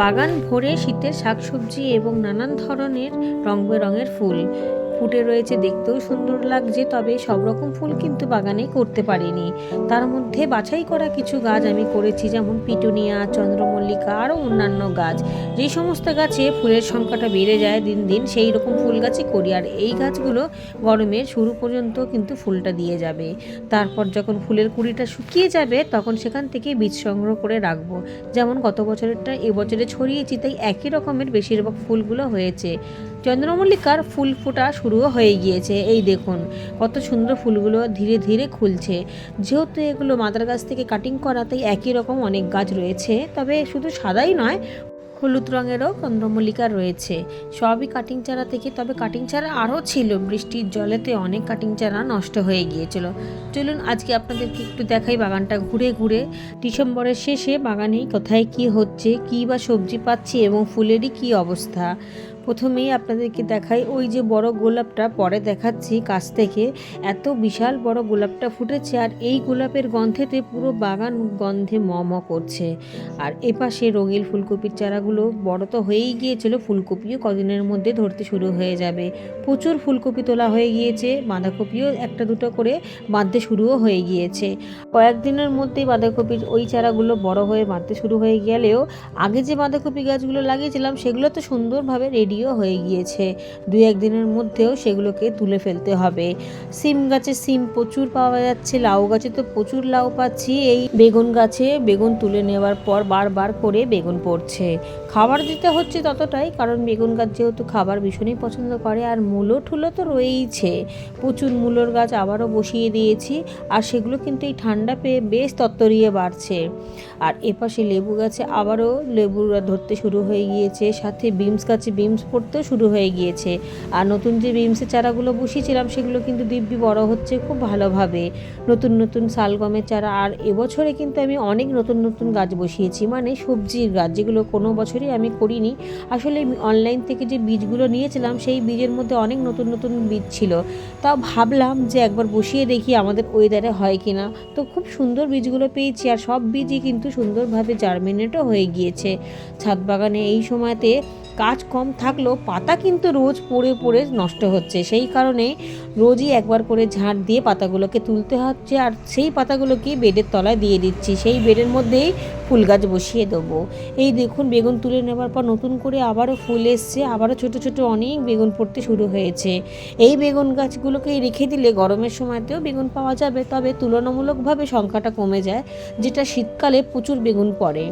বাগান ভরে শীতের শাকসবজি এবং নানান ধরনের রং বেরঙের ফুল। ফুটে রয়েছে দেখতেও সুন্দর লাগছে, তবে সব রকম ফুল কিন্তু বাগানে করতে পারিনি। তার মধ্যে বাছাই করা কিছু গাছ আমি করেছি, যেমন পিটুনিয়া, চন্দ্রমল্লিকা আরও অন্যান্য গাছ। যেই সমস্ত গাছে ফুলের সংখ্যাটা বেড়ে যায় দিন দিন, সেই রকম ফুল গাছই করি। আর এই গাছগুলো গরমের শুরু পর্যন্ত কিন্তু ফুলটা দিয়ে যাবে। তারপর যখন ফুলের কুড়িটা শুকিয়ে যাবে, তখন সেখান থেকে বীজ সংগ্রহ করে রাখব। যেমন গত বছরেরটা এবছরে ছড়িয়েছি, তাই একই রকমের বেশিরভাগ ফুলগুলো হয়েছে। চন্দ্রমল্লিকার ফুল ফোটা শুরুও হয়ে গিয়েছে। এই দেখুন, কত সুন্দর ফুলগুলো ধীরে ধীরে খুলছে। যেহেতু এগুলো মাদার গাছ থেকে কাটিং করা, তাই একই রকম অনেক গাছ রয়েছে। তবে শুধু সাদাই নয়, হলুদ রঙেরও চন্দ্রমল্লিকা রয়েছে। সবই কাটিং চারা থেকে, তবে কাটিং চারা আরও ছিল। বৃষ্টির জলেতে অনেক কাটিং চারা নষ্ট হয়ে গিয়েছিল। চলুন আজকে আপনাদেরকে একটু দেখাই বাগানটা ঘুরে ঘুরে। ডিসেম্বরের শেষে বাগানে কোথায় কি হচ্ছে, কী বা সবজি পাচ্ছি এবং ফুলেরই কি অবস্থা। প্রথমেই আপনাদেরকে দেখাই ওই যে বড় গোলাপটা, পরে দেখাচ্ছি কাছ থেকে। এত বিশাল বড় গোলাপটা ফুটেছে আর এই গোলাপের গন্ধেতে পুরো বাগান গন্ধে ম ম করছে। আর এপাশে রঙিন ফুলকপির চারাগুলো বড় তো হয়েই গিয়েছিল, ফুলকপিও কদিনের মধ্যে ধরতে শুরু হয়ে যাবে। প্রচুর ফুলকপি তোলা হয়ে গিয়েছে, বাঁধাকপিও একটা দুটো করে বাঁধতে শুরুও হয়ে গিয়েছে। কয়েকদিনের মধ্যেই বাঁধাকপির ওই চারাগুলো বড় হয়ে বাঁধতে শুরু হয়ে গেলেও, আগে যে বাঁধাকপি গাছগুলো লাগিয়েছিলাম, সেগুলো তো সুন্দরভাবে রেডিও হয়ে গিয়েছে। দু একদিনের মধ্যেও সেগুলোকে তুলে ফেলতে হবে। সিম গাছে সিম প্রচুর পাওয়া যাচ্ছে, লাউ গাছে তো প্রচুর লাউ পাচ্ছি। এই বেগুন গাছে বেগুন তুলে নেওয়ার পর বারবার করে বেগুন পড়ছে। খাবার দিতে হচ্ছে ততটাই, কারণ বেগুন গাছ যেহেতু খাবার ভীষণই পছন্দ করে, আর মূলো ঠুলো তো রয়েইছে। প্রচুর মূলোর গাছ আবারও বসিয়ে দিয়েছি, আর সেগুলো কিন্তু এই ঠান্ডা পেয়ে বেশ তত্তরিয়ে বাড়ছে। আর এপাশে লেবু গাছে আবারও লেবুরা ধরতে শুরু হয়ে গিয়েছে, সাথে বিমস গাছে বিমস পড়তেও শুরু হয়ে গিয়েছে। আর নতুন যে বিমসের চারাগুলো বসিয়েছিলাম, সেগুলো কিন্তু দিব্যি বড় হচ্ছে খুব ভালোভাবে। নতুন নতুন শালগমের চারা, আর এবছরে কিন্তু আমি অনেক নতুন নতুন গাছ বসিয়েছি। মানে সবজির গাছ, যেগুলো কোনো বছরই আমি করিনি। আসলে অনলাইন থেকে যে বীজগুলো নিয়েছিলাম, সেই বীজের মধ্যে অনেক নতুন নতুন বীজ ছিল। তাও ভাবলাম যে একবার বসিয়ে দেখি আমাদের ওয়েদারে হয় কিনা। তো খুব সুন্দর বীজগুলো পেয়েছি, আর সব বীজই কিন্তু সুন্দরভাবে জার্মিনেটও হয়ে গিয়েছে। ছাদ বাগানে এই সময়তে কাজ কম থাকলেও পাতা কিন্তু রোজ পড়ে পড়ে নষ্ট হচ্ছে। সেই কারণে রোজই একবার করে ঝাঁট দিয়ে পাতাগুলোকে তুলতে হচ্ছে আর সেই পাতাগুলোকে বেডের তলায় দিয়ে দিচ্ছি। সেই বেডের মধ্যেই ফুল গাছ বসিয়ে দেবো। এই দেখুন, বেগুন তুলে নেবার পর নতুন করে আবারও ফুল এসছে। আবারও ছোট ছোট অনেক বেগুন পড়তে শুরু হয়েছে। এই বেগুন গাছগুলোকে রেখে দিলে গরমের সময়তেও বেগুন পাওয়া যাবে। তবে তুলনামূলকভাবে সংখ্যাটা কমে যায়, যেটা শীতকালে প্রচুর বেগুন পড়ে।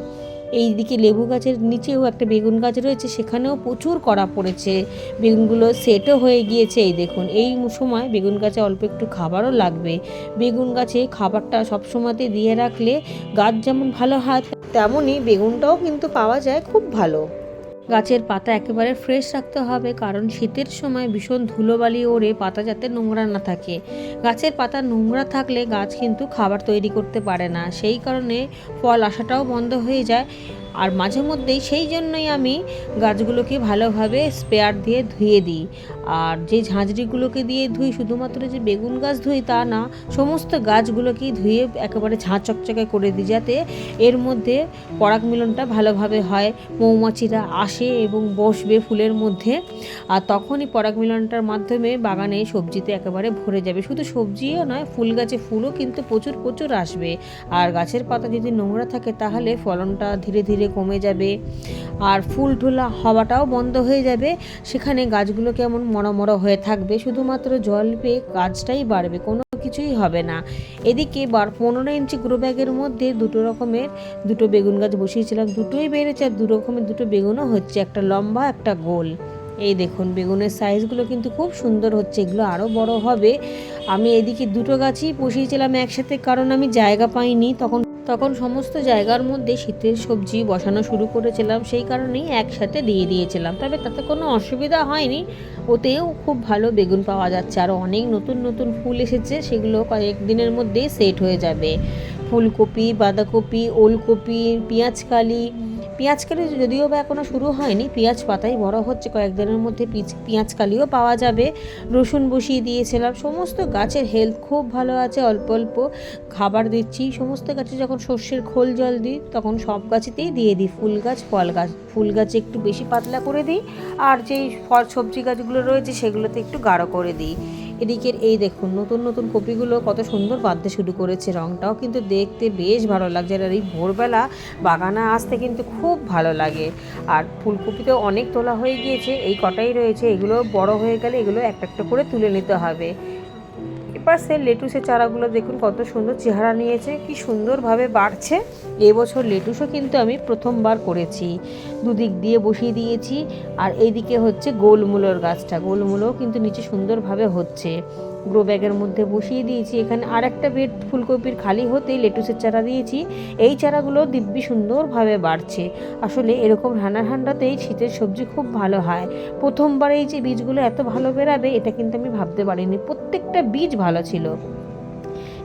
এই দিকে লেবু গাছের নিচেও একটা বেগুন গাছ রয়েছে, সেখানেও প্রচুর কড়া পড়েছে। বেগুনগুলো সেটও হয়ে গিয়েছে, এই দেখুন, এই সময় বেগুন গাছে অল্প একটু খাবারও লাগবে। বেগুন গাছে খাবারটা সব সময়তে দিয়ে রাখলে গাছ যেমন ভালো হয়, তেমনই বেগুনটাও কিন্তু পাওয়া যায় খুব ভালো। গাছের পাতা একেবারে ফ্রেশ রাখতে হবে, কারণ শীতের সময় ভীষণ ধুলোবালি ওড়ে পাতা যাতে নোংরা না থাকে। গাছের পাতা নোংরা থাকলে গাছ কিন্তু খাবার তৈরি করতে পারে না, সেই কারণে ফল আসাটাও বন্ধ হয়ে যায়। আর মাঝে মধ্যেই সেই জন্যই আমি গাছগুলোকে ভালোভাবে স্পেয়ার দিয়ে ধুয়ে দিই। আর যে ঝাঁঝরিগুলোকে দিয়ে ধুই, শুধুমাত্র যে বেগুন গাছ ধুই তা না, সমস্ত গাছগুলোকেই ধুয়ে একেবারে ঝাঁ চকচকে করে দিই যাতে এর মধ্যে পরাগ মিলনটা ভালোভাবে হয়, মৌমাছিরা আসে এবং বসবে ফুলের মধ্যে। আর তখনই পরাগ মিলনটার মাধ্যমে বাগানে সবজিতে একেবারে ভরে যাবে। শুধু সবজিও নয়, ফুল গাছে ফুলও কিন্তু প্রচুর প্রচুর আসবে। আর গাছের পাতা যদি নোংরা থাকে, তাহলে ফলনটা ধীরে ধীরে কমে যাবে আর ফুল ঢোলা হওয়াটাও বন্ধ হয়ে যাবে। সেখানে গাছগুলো কেমন মরমর হয়ে থাকবে। শুধুমাত্র জল পেয়ে গাছটাই বাড়বে, কোনো কিছুই হবে না। এদিকে বার পনেরো ইঞ্চি গ্রো ব্যাগের মধ্যে দুটো রকমের দুটো বেগুন গাছ বসিয়েছিলাম। দুটোই বেড়েছে আর দু রকমের দুটো বেগুনও হচ্ছে, একটা লম্বা, একটা গোল। এই দেখুন, বেগুনের সাইজগুলো কিন্তু খুব সুন্দর হচ্ছে, এগুলো আরও বড় হবে। আমি এদিকে দুটো গাছই বসিয়েছিলাম একসাথে, কারণ আমি জায়গা পাইনি। তখন তখন সমস্ত জায়গার মধ্যে শীতের সবজি বসানো শুরু করেছিলাম, সেই কারণেই একসাথে দিয়ে দিয়েছিলাম। তবে তাতে কোনো অসুবিধা হয়নি, ওতেও খুব ভালো বেগুন পাওয়া যাচ্ছে। আর অনেক নতুন নতুন ফুল এসেছে, সেগুলো কয়েকদিনের মধ্যেই সেট হয়ে যাবে। ফুলকপি, বাঁধাকপি, ওলকপি, পেঁয়াজকালি পেঁয়াজকালি যদিও বা এখনও শুরু হয়নি, পেঁয়াজ পাতাই বড় হচ্ছে, কয়েকদিনের মধ্যে পিচ- পেঁয়াজকালিও পাওয়া যাবে। রসুন বসিয়ে দিয়েছিলাম, সমস্ত গাছের হেলথ খুব ভালো আছে, অল্প অল্প খাবার দিচ্ছি। সমস্ত গাছে যখন সর্ষের খোল জল দিই, তখন সব গাছেতেই দিয়ে দিই ফুল গাছ, ফল গাছ। ফুল গাছে একটু বেশি পাতলা করে দিই, আর যেই ফল সবজি গাছগুলো রয়েছে সেগুলোতে একটু গাঢ় করে দিই। এদিকের এই দেখুন, নতুন নতুন কপিগুলো কত সুন্দর বাঁধতে শুরু করেছে রংটাও কিন্তু দেখতে বেশ ভালো লাগছে। আর এই ভোরবেলা বাগানে আসতে কিন্তু খুব ভালো লাগে। আর ফুলকপি তো অনেক তোলা হয়ে গিয়েছে, এই কটাই রয়েছে, এগুলো বড় হয়ে গেলে এগুলো একটা একটা করে তুলে নিতে হবে। সে লেটুসের চারাগুলো দেখুন কত সুন্দর চেহারা নিয়েছে, কি সুন্দরভাবে বাড়ছে। এবছর লেটুসও কিন্তু আমি প্রথমবার করেছি। দুদিক দিয়ে বসিয়ে দিয়েছি, আর এইদিকে হচ্ছে গোলমূলোর গাছটা। গোলমূলও কিন্তু নিচে সুন্দরভাবে হচ্ছে। গ্রো ব্যাগের মধ্যে বসিয়ে দিয়েছি। এখানে আর একটা বেড ফুলকপির খালি হতেই লেটুসের চারা দিয়েছি। এই চারাগুলো দিব্যি সুন্দরভাবে বাড়ছে। আসলে এরকম ঠান্ডা ঠান্ডাতেই শীতের সবজি খুব ভালো হয়। প্রথমবার এই যে বীজগুলো এত ভালো বেরাবে, এটা কিন্তু আমি ভাবতে পারিনি। প্রত্যেকটা বীজ ভালো ছিল।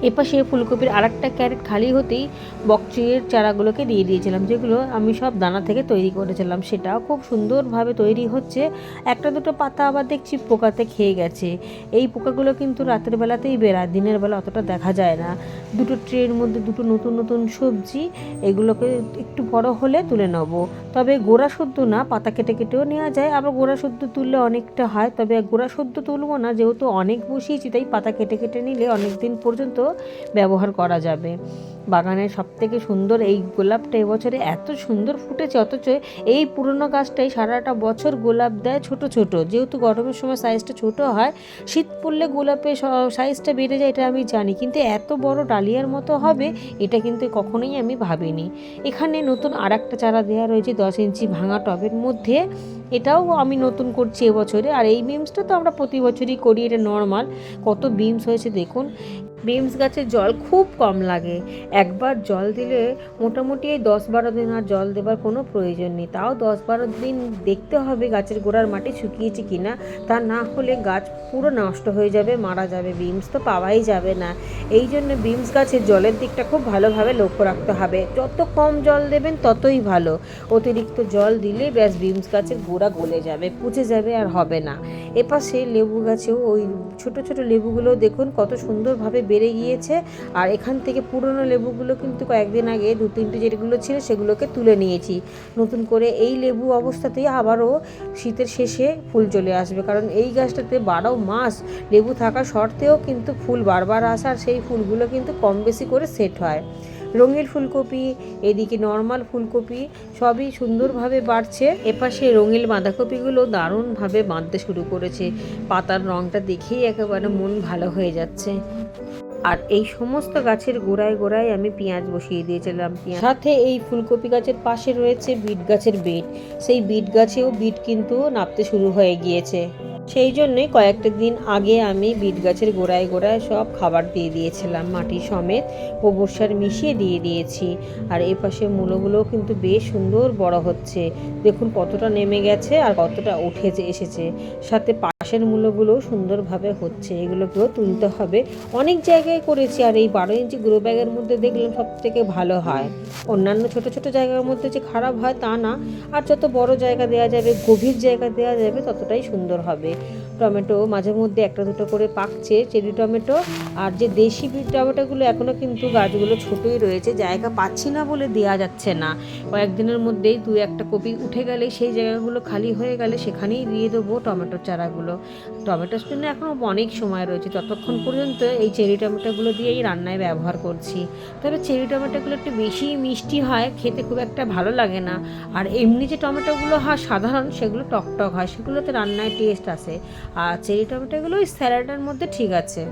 এপাশে ফুলকপির আর একটা ক্যারেট খালি হতেই বকচির চারাগুলোকে দিয়ে দিয়েছিলাম, যেগুলো আমি সব দানা থেকে তৈরি করেছিলাম। সেটাও খুব সুন্দরভাবে তৈরি হচ্ছে। একটা দুটো পাতা আবার দেখছি পোকাতে খেয়ে গেছে। এই পোকাগুলো কিন্তু রাতের বেলাতেই বেরায় দিনের বেলা অতটা দেখা যায় না। দুটো ট্রের মধ্যে দুটো নতুন নতুন সবজি, এগুলোকে একটু বড় হলে তুলে নেব। তবে গোড়া সদ্য না, পাতা কেটে কেটেও নেওয়া যায়। আবার গোড়া সদ্য তুললে অনেকটা হয়, তবে গোড়া সদ্য তুলবো না, যেহেতু অনেক বসিয়েছি, তাই পাতা কেটে কেটে নিলে অনেক দিন পর্যন্ত ব্যবহার করা যাবে। বাগানের সব থেকে সুন্দর এই গোলাপটা এবছরে এত সুন্দর ফুটেছে, অথচ এই পুরনো গাছটাই সারাটা বছর গোলাপ দেয় ছোট ছোট। যেহেতু গরমের সময় সাইজটা ছোট হয়, শীত পড়লে গোলাপের সাইজটা বেড়ে যায় এটা আমি জানি, কিন্তু এত বড় ডালিয়ার মতো হবে এটা কিন্তু কখনোই আমি ভাবিনি। এখানে নতুন আর একটা চারা দেওয়া রয়েছে দশ ইঞ্চি ভাঙা টবের মধ্যে, এটাও আমি নতুন করছি এবছরে, আর এই বিমসটা তো আমরা প্রতি বছরই করি, এটা নর্মাল কত বিমস হয়েছে দেখুন। বিমস গাছে জল খুব কম লাগে। একবার জল দিলে মোটামুটি এই দশ বারো দিন আর জল দেবার কোনো প্রয়োজন নেই। তাও দশ বারো দিন দেখতে হবে গাছের গোড়ার মাটি শুকিয়েছে কিনা তা না হলে গাছ পুরো নষ্ট হয়ে যাবে, মারা যাবে বিমস তো পাওয়াই যাবে না। এই জন্য বিমস গাছের জলের দিকটা খুব ভালোভাবে লক্ষ্য রাখতে হবে। যত কম জল দেবেন ততই ভালো। অতিরিক্ত জল দিলে ব্যাস বিমস গাছের গোড়া গলে যাবে, পচে যাবে আর হবে না। এপাশে লেবু গাছেও ওই ছোট ছোট লেবুগুলো দেখুন কত সুন্দরভাবে বেড়ে গিয়েছে। আর এখান থেকে পুরনো লেবুগুলো কিন্তু কয়েকদিন আগে, দু, তিনটে যেগুলো ছিল সেগুলোকে তুলে নিয়েছি। নতুন করে এই লেবু অবস্থাতেই আবারও শীতের শেষে ফুল চলে আসবে। কারণ এই গাছটাতে বারো মাস লেবু থাকা সত্ত্বেও কিন্তু ফুল বারবার আসে আর সেই ফুলগুলো কিন্তু কম বেশি করে সেট হয়। রঙিন ফুলকপি, এদিকে নর্মাল ফুলকপি সবই সুন্দরভাবে বাড়ছে। এপাশে রঙিন বাঁধাকপিগুলো দারুণভাবে বাঁধতে শুরু করেছে। পাতার রঙটা দেখেই একেবারে মন ভালো হয়ে যাচ্ছে। আর এই সমস্ত গাছের গোড়ায় গোড়ায় আমি পেঁয়াজ বসিয়ে দিয়েছিলাম, পেঁয়াজ। সাথে এই ফুলকপি গাছের পাশে রয়েছে বিট গাছের বেড সেই বিট গাছেও বিট কিন্তু নাপতে শুরু হয়ে গিয়েছে। সেই জন্যই কয়েকটা দিন আগে আমি বিট গাছের গোড়ায় গোড়ায় সব খাবার দিয়ে দিয়েছিলাম, মাটি সমেত গোবর সার মিশিয়ে দিয়ে দিয়েছি। আর এই পাশে মূলগুলোও কিন্তু বেশ সুন্দর বড় হচ্ছে। দেখুন কতটা নেমে গেছে আর কতটা উঠেছে এসেছে। সাথে পাশের মূলগুলো সুন্দরভাবে হচ্ছে, এগুলোকেও তুলতে হবে। অনেক জায়গায় করেছি আর এই বারো ইঞ্চি গ্রো ব্যাগের মধ্যে দেখলাম সব থেকে ভালো হয়। অন্যান্য ছোট ছোট জায়গার মধ্যে যে খারাপ হয় তা না, আর যত বড় জায়গা দেওয়া যাবে, গভীর জায়গা দেওয়া যাবে, ততটাই সুন্দর হবে। টমেটো মাঝে মধ্যে একটা দুটো করে পাকছে চেরি টমেটো আর যে দেশি টমেটোগুলো এখনও কিন্তু গাছগুলো ছোটোই রয়েছে, জায়গা পাচ্ছি না বলে দেওয়া যাচ্ছে না। কয়েকদিনের মধ্যেই দু একটা কপি উঠে গেলে সেই জায়গাগুলো খালি হয়ে গেলে সেখানেই দিয়ে দেবো টমেটোর চারাগুলো। টমেটোর জন্য এখনও অনেক সময় রয়েছে ততক্ষণ পর্যন্ত এই চেরি টমেটোগুলো দিয়েই রান্নায় ব্যবহার করছি। তবে চেরি টমেটোগুলো একটু বেশি মিষ্টি হয়, খেতে খুব একটা ভালো লাগে না। আর এমনি যে টমেটোগুলো হয় সাধারণ, সেগুলো টকটক হয়, সেগুলোতে রান্নায় টেস্ট আসে। আর চেরি টমেটোগুলো ওই স্যালাডের মধ্যে ঠিক আছে।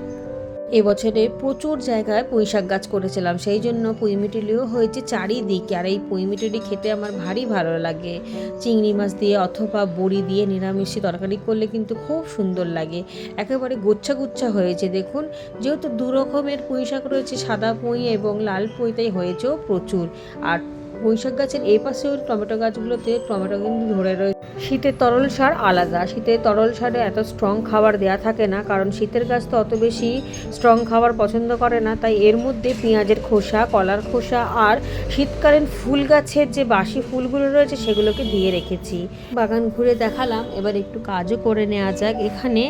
এবছরে প্রচুর জায়গায় পুঁই শাক গাছ করেছিলাম, সেই জন্য পুঁইমিটুলিও হয়েছে চারিদিকে। আর এই পুঁইমিটুলি খেতে আমার ভারী ভালো লাগে। চিংড়ি মাছ দিয়ে অথবা বড়ি দিয়ে নিরামিষি তরকারি করলে কিন্তু খুব সুন্দর লাগে। একেবারে গুচ্ছা গুচ্ছা হয়েছে, দেখুন। যেহেতু দু রকমের পুঁই শাক রয়েছে, সাদা পুঁই এবং লাল পুঁই, তাই হয়েছেও প্রচুর। আর পুঁইশাক গাছের এই পাশেও টমেটো গাছগুলোতে টমেটো কিন্তু ধরে রয়েছে। শীতের তরল সার আলাদা। শীতের তরল সারে এত স্ট্রং খাবার দেয়া থাকে না, কারণ শীতের গাছ তো অত বেশি স্ট্রং খাবার পছন্দ করে না। তাই এর মধ্যে পেঁয়াজের খোসা, কলার খোসা আর শীতকালীন ফুল গাছের যে বাসি ফুলগুলো রয়েছে সেগুলোকে দিয়ে রেখেছি। বাগান ঘুরে দেখালাম। এবার একটু কাজও করে নেওয়া যাক। এখানে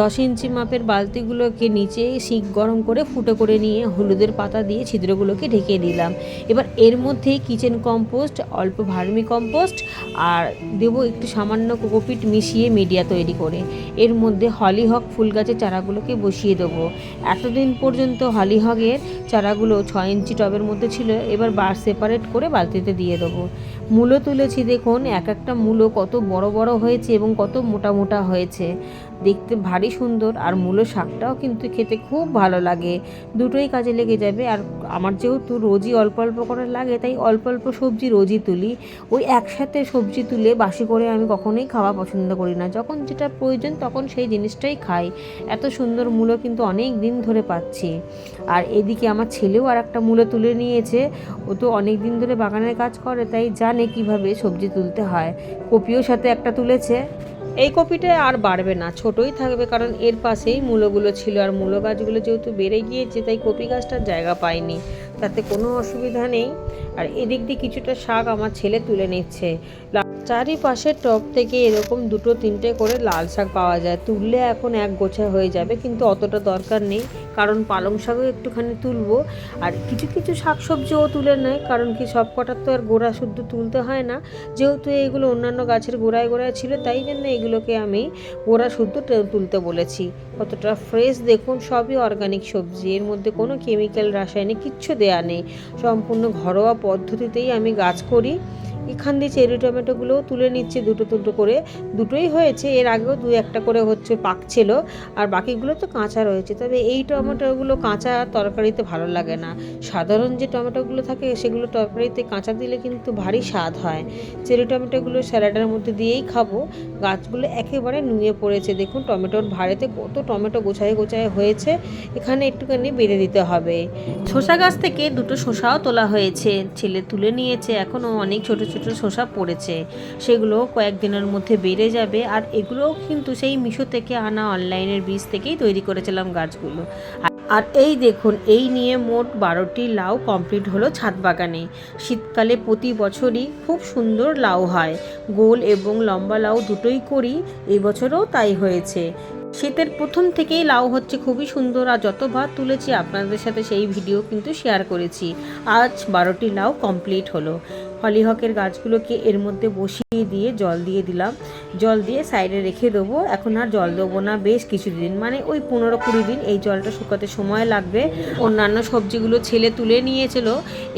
দশ ইঞ্চি মাপের বালতিগুলোকে নিচে শিক গরম করে ফুটো করে নিয়ে হলুদের পাতা দিয়ে ছিদ্রগুলোকে ঢেকে দিলাম। এবার এর মধ্যে কিচেন কম্পোস্ট, অল্প ভার্মি কম্পোস্ট আর দেবো একটু সামান্য কোকোপিট মিশিয়ে মিডিয়া তৈরি করে। এর মধ্যে হলিহক ফুল গাছের চারাগুলোকে বসিয়ে দেবো। এতদিন পর্যন্ত হলিহকের চারাগুলো ছয় ইঞ্চি টবের মধ্যে ছিল, এবার বার সেপারেট করে বালতিতে দিয়ে দেবো। মূলো তুলেছি দেখুন, এক একটা মূলো কত বড় বড় হয়েছে এবং কত মোটা মোটা হয়েছে। দেখতে ভারী সুন্দর আর মূলো শাকটাও কিন্তু খেতে খুব ভালো লাগে। দুটোই কাজে লেগে যাবে আর আমার যেহেতু রোজই অল্প অল্প করে লাগে, তাই অল্প অল্প সবজি রোজই তুলি। ওই একসাথে সবজি তুলে বাসি করে আমি কখনোই খাওয়া পছন্দ করি না। যখন যেটা প্রয়োজন তখন সেই জিনিসটাই খাই। এত সুন্দর মূলো কিন্তু অনেক দিন ধরে পাচ্ছি। আর এদিকে আমার ছেলেও আর একটা মূলো তুলে নিয়েছে। ও তো অনেক দিন ধরে বাগানের কাজ করে, তাই জানে কীভাবে সবজি তুলতে হয়। কপিও সাথে একটা তুলেছে। এই কপিটা আর বাড়বে না, ছোটই থাকবে কারণ এর পাশেই মূলোগুলো ছিল। আর মূলো গাছগুলো যেহেতু বেড়ে গিয়েছে, তাই কপি গাছটার জায়গা পায়নি তাতে কোনো অসুবিধা নেই। আর এদিক দিয়ে কিছুটা শাক আমার ছেলে তুলে নিচ্ছে। চারিপাশের টব থেকে এরকম দুটো তিনটে করে লাল শাক পাওয়া যায়। তুললে এখন এক গোছা হয়ে যাবে, কিন্তু অতটা দরকার নেই। কারণ পালং শাকও একটুখানি তুলবো। আর কিছু কিছু শাকসবজিও তুলে নেয় কারণ কি সব কটার তো আর গোড়া শুদ্ধ তুলতে হয় না। যেহেতু এগুলো অন্যান্য গাছের গোড়ায় গোড়ায় ছিল, তাই জন্য এগুলোকে আমি গোড়া শুদ্ধ তুলতে বলেছি। কতটা ফ্রেশ দেখুন, সবই অর্গানিক সবজি। এর মধ্যে কোনো কেমিক্যাল রাসায়নিক কিচ্ছু দেয়া নেই সম্পূর্ণ ঘরোয়া পদ্ধতিতেই আমি গাছ করি। এখান দিয়ে চেরি টমেটোগুলোও তুলে নিচ্ছে দুটো দুটো করে। দুটোই হয়েছে, এর আগেও দু একটা করে হচ্ছে পাকছিল আর বাকিগুলো তো কাঁচা রয়েছে। তবে এই টমেটোগুলো কাঁচা তরকারিতে ভালো লাগে না। সাধারণ যে টমেটোগুলো থাকে, সেগুলো তরকারিতে কাঁচা দিলে কিন্তু ভারী স্বাদ হয়। চেরি টমেটোগুলো স্যালাডের মধ্যে দিয়েই খাব। গাছগুলো একেবারে নুয়ে পড়েছে। দেখুন, টমেটোর ভাড়েতে কত টমেটো গোছায় গোছায় হয়েছে। এখানে একটুখানি বেঁধে দিতে হবে। শসা গাছ থেকে দুটো শসাও তোলা হয়েছে। ছেলে তুলে নিয়েছে এখনও অনেক ছোট ছোট শসা পড়েছে। সেগুলো কয়েকদিনের মধ্যে বেড়ে যাবে। আর এগুলোও কিন্তু সেই মিশো থেকে আনা অনলাইনের বীজ থেকেই তৈরি করেছিলাম গাছগুলো। আর এই দেখুন, এই নিয়ে মোট বারোটি লাউ কমপ্লিট হলো ছাদ বাগানে। শীতকালে প্রতি বছরই খুব সুন্দর লাউ হয়। গোল এবং লম্বা লাউ দুটোই করি, এবছরও তাই হয়েছে। শীতের প্রথম থেকেই লাউ হচ্ছে খুবই সুন্দর আর যত যতবার তুলেছি আপনাদের সাথে সেই ভিডিও কিন্তু শেয়ার করেছি। আজ বারোটি লাউ কমপ্লিট হলো। হলিহকের গাছগুলোকে এর মধ্যে বসিয়ে দিয়ে জল দিয়ে দিলাম। জল দিয়ে সাইডে রেখে দেবো। এখন আর জল দেবো না। বেশ কিছুদিন মানে ওই পনেরো কুড়ি দিন এই জলটা শুকাতে সময় লাগবে। অন্যান্য সবজিগুলো ছেলে তুলে নিয়েছিল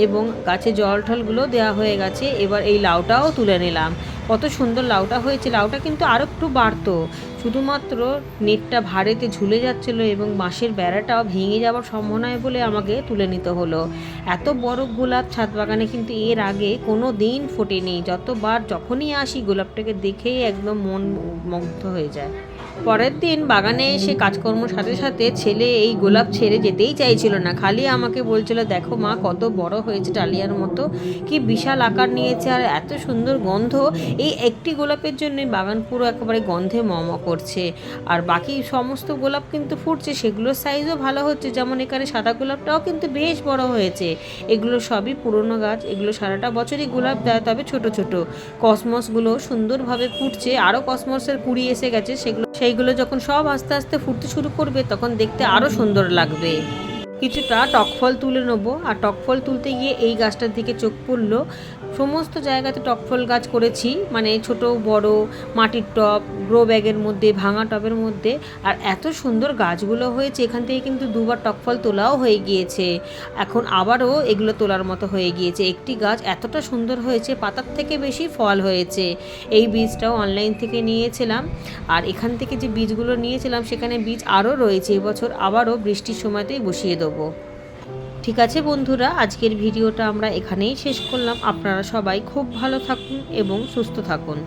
এবং গাছে জল টলগুলো দেওয়া হয়ে গেছে। এবার এই লাউটাও তুলে নিলাম। কত সুন্দর লাউটা হয়েছে। লাউটা কিন্তু আরও একটু বাড়তো। শুধুমাত্র নেটটা ভারেতে ঝুলে যাচ্ছিল এবং বাঁশের বেড়াটাও ভেঙে যাওয়ার সম্ভাবনায় বলে আমাকে তুলে নিতে হলো। এত বড় গোলাপ ছাদ বাগানে কিন্তু এর আগে কোনো দিন ফোটেনি। যতবার যখনই আসি, গোলাপটাকে দেখেই একদম মন মুগ্ধ হয়ে যায়। পরের দিন বাগানে এসে কাজকর্ম সাথে সাথে ছেলে এই গোলাপ ছেড়ে যেতেই চাইছিল না। খালি আমাকে বলছিল, দেখো মা, কত বড় হয়েছে ডালিয়ার মতো। কি বিশাল আকার নিয়েছে আর এত সুন্দর গন্ধ। এই একটি গোলাপের জন্যই বাগান পুরো একেবারে গন্ধে মম করছে। আর বাকি সমস্ত গোলাপ কিন্তু ফুটছে। সেগুলোর সাইজও ভালো হচ্ছে। যেমন এখানে সাদা গোলাপটাও কিন্তু বেশ বড় হয়েছে। এগুলো সবই পুরনো গাছ। এগুলো সারাটা বছরই গোলাপ দেয়, তবে ছোট ছোট। কসমসগুলো সুন্দরভাবে ফুটছে। আরও কসমসের কুড়ি এসে গেছে, সেগুলো সেইগুলো যখন সব আস্তে আস্তে ফুটতে শুরু করবে, তখন দেখতে আরও সুন্দর লাগবে। কিছুটা টক ফল তুলে নেব। আর টক ফল তুলতে গিয়ে এই গাছটার দিকে চোখ পড়ল। সমস্ত জায়গাতে টক ফল গাছ করেছি মানে ছোট, বড়, মাটির টব গ্রো ব্যাগের মধ্যে, ভাঙা টবের মধ্যে। আর এত সুন্দর গাছগুলো হয়েছে, এখান থেকে কিন্তু দুবার টক ফল তোলাও হয়ে গিয়েছে। এখন আবারও এগুলো তোলার মতো হয়ে গিয়েছে। একটি গাছ এতটা সুন্দর হয়েছে, পাতার থেকে বেশি ফল হয়েছে। এই বীজটাও অনলাইন থেকে নিয়েছিলাম। আর এখান থেকে যে বীজগুলো নিয়েছিলাম, সেখানে বীজ আরও রয়েছে। এবছর আবারও বৃষ্টির সময়তেই বসিয়ে দেবো। ঠিক আছে বন্ধুরা, আজকের ভিডিওটা আমরা এখানেই শেষ করলাম। আপনারা সবাই খুব ভালো থাকুন এবং সুস্থ থাকুন।